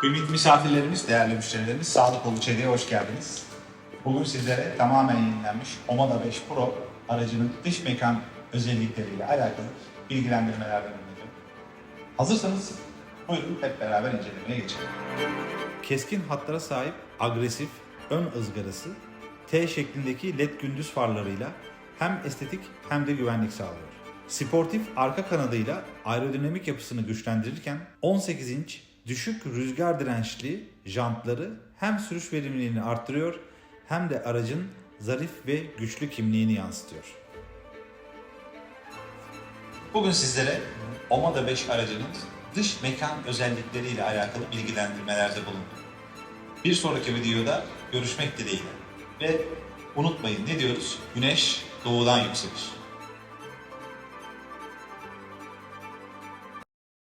Kıymetli misafirlerimiz, değerli müşterilerimiz, Sağlık Kolu Çeliğe hoş geldiniz. Bugün sizlere tamamen yenilenmiş Omada 5 Pro aracının dış mekan özellikleriyle alakalı bilgilendirmelerden bulunacağım. Hazırsanız buyurun hep beraber incelemeye geçelim. Keskin hatlara sahip agresif ön ızgarası T şeklindeki led gündüz farlarıyla hem estetik hem de güvenlik sağlıyor. Sportif arka kanadıyla aerodinamik yapısını güçlendirirken 18 inç düşük rüzgar dirençli jantları hem sürüş verimliliğini arttırıyor hem de aracın zarif ve güçlü kimliğini yansıtıyor. Bugün sizlere Omada 5 aracının dış mekan özellikleriyle alakalı bilgilendirmelerde bulundum. Bir sonraki videoda görüşmek dileğiyle. Ve unutmayın ne diyoruz? Güneş doğudan yükselir.